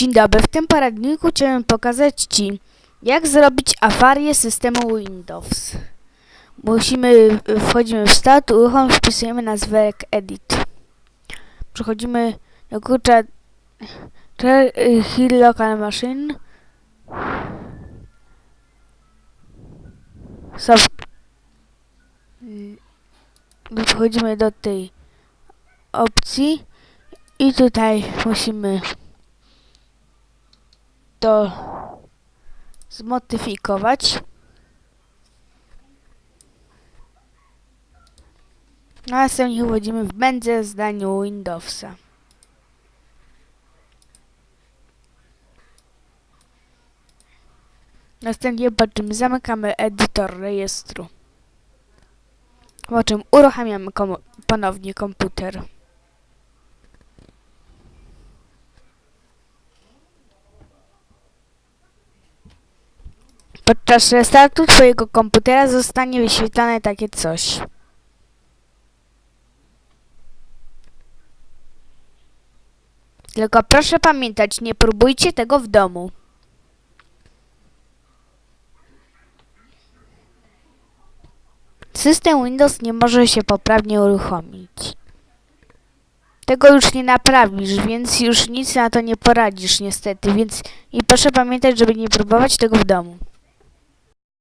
Dzień dobry, w tym poradniku chciałem pokazać Ci, jak zrobić awarię systemu Windows. Musimy, wchodzimy w start, uruchom, wpisujemy nazwę edit. Przechodzimy do klucza Heal Local Machine. Wchodzimy do tej opcji i tutaj musimy to zmodyfikować. No, A następnie wchodzimy w będzie zdaniu Windowsa. Następnie po czym zamykamy edytor rejestru. Po czym uruchamiamy komu- ponownie komputer. Podczas restartu Twojego komputera zostanie wyświetlane takie coś. Tylko proszę pamiętać, nie próbujcie tego w domu. System Windows nie może się poprawnie uruchomić. Tego już nie naprawisz, więc już nic na to nie poradzisz niestety, więc i proszę pamiętać, żeby nie próbować tego w domu.